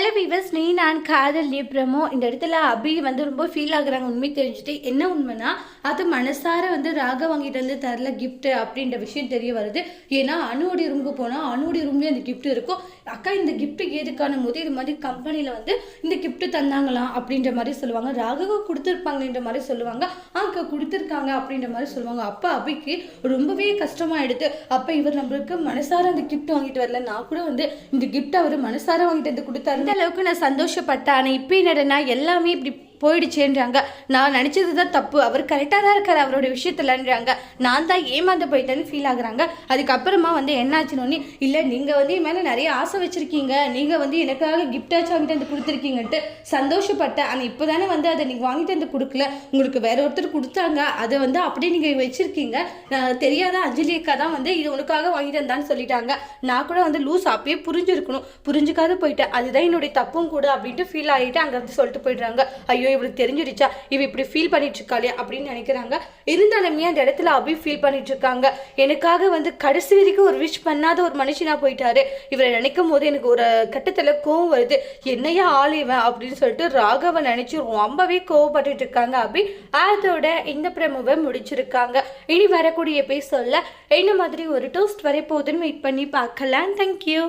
Hello viewers நீ நான் காதல் நீ பிரமோ இந்த இடத்துல அபி வந்து ரொம்ப ஃபீல் ஆகுறாங்க. உண்மை தெரிஞ்சுட்டு என்ன உண்மைனா அது மனசார வந்து ராக வாங்கிட்டு வந்து தரல கிஃப்ட்டு அப்படின்ற விஷயம் தெரிய வருது. ஏன்னா அணுவோடைய ரூமுக்கு போனால் அணுவோடைய ரூம்லேயே அந்த கிஃப்ட் இருக்கும். அக்கா இந்த கிஃப்ட்டு ஏதுக்கான போது இது மாதிரி கம்பெனியில் வந்து இந்த கிஃப்ட்டு தந்தாங்களாம் அப்படின்ற மாதிரி சொல்லுவாங்க. ராகவ கொடுத்துருப்பாங்கன்ற மாதிரி சொல்லுவாங்க. "ஆ, அக்கா கொடுத்துருக்காங்க அப்படின்ற மாதிரி சொல்லுவாங்க. அப்போ அபிக்கு ரொம்பவே கஷ்டமாயிடுது. அப்போ இவர் நம்மளுக்கு மனசார அந்த கிஃப்ட் வாங்கிட்டு வரல. நான் கூட வந்து இந்த கிஃப்ட் அவர் மனசார வாங்கிட்டு வந்து கொடுத்தாரு அந்த அளவுக்கு நான் சந்தோஷப்பட்டேன். ஆனால் இப்போ என்னடனா எல்லாமே இப்படி போயிடுச்சேன்றாங்க. நான் நினச்சது தான் தப்பு. அவர் கரெக்டாக தான் இருக்கார் அவரோட விஷயத்துலன்றாங்க. நான் தான் ஏமாந்து போயிட்டேன்னு ஃபீல் ஆகுறாங்க. அதுக்கப்புறமா வந்து என்னாச்சுன்னு இல்லை நீங்கள் வந்து என் மேலே நிறைய ஆசை வச்சுருக்கீங்க. நீங்கள் வந்து எனக்காக கிஃப்டாச்சும் வாங்கிட்டு வந்து கொடுத்துருக்கீங்கன்ட்டு சந்தோஷப்பட்டேன். ஆனால் இப்போ தானே வந்து அதை நீங்கள் வாங்கிட்டு வந்து கொடுக்கல. உங்களுக்கு வேற ஒருத்தர் கொடுத்தாங்க. அதை வந்து அப்படியே நீங்கள் வச்சுருக்கீங்க. நான் தெரியாத அஞ்சலி அக்கா தான் வந்து இது உனக்காக வாங்கிட்டு வந்தான்னு சொல்லிட்டாங்க. நான் கூட வந்து லூஸ் அப்பயே புரிஞ்சிருக்கணும். புரிஞ்சுக்காத போயிட்டேன். அதுதான் என்னுடைய தப்பும் கூட அப்படின்ட்டு ஃபீல் ஆகிட்டு அங்கே வந்து சொல்லிட்டு போயிடுறாங்க. ஐயோ இவளுக்கு தெரிஞ்சிருச்சா? இவ இப்படி ஃபீல் பண்ணிட்டு இருக்காளே அப்படின்னு நினைக்கிறாங்க. இருந்தாலுமே அந்த இடத்துல அபி ஃபீல் பண்ணிட்டு இருக்காங்க எனக்காக வந்து கடைசி வரைக்கும் ஒரு விஷ் பண்ணாத ஒரு மனுஷனா போயிட்டாரு. இவரை நினைக்கும் போது எனக்கு ஒரு கட்டத்தில் கோவம் வருது. என்னையா ஆள் இவன் அப்படின்னு சொல்லிட்டு ராகவ நினைச்சு ரொம்பவே கோவப்பட்டுட்டு இருக்காங்க அபி. அதோட இந்த பிரமுவை முடிச்சிருக்காங்க. இனி வரக்கூடிய எபிசோட்ல என்ன மாதிரி ஒரு டோஸ்ட் வரை போகுதுன்னு வெயிட் பண்ணி பார்க்கலாம். தேங்க்யூ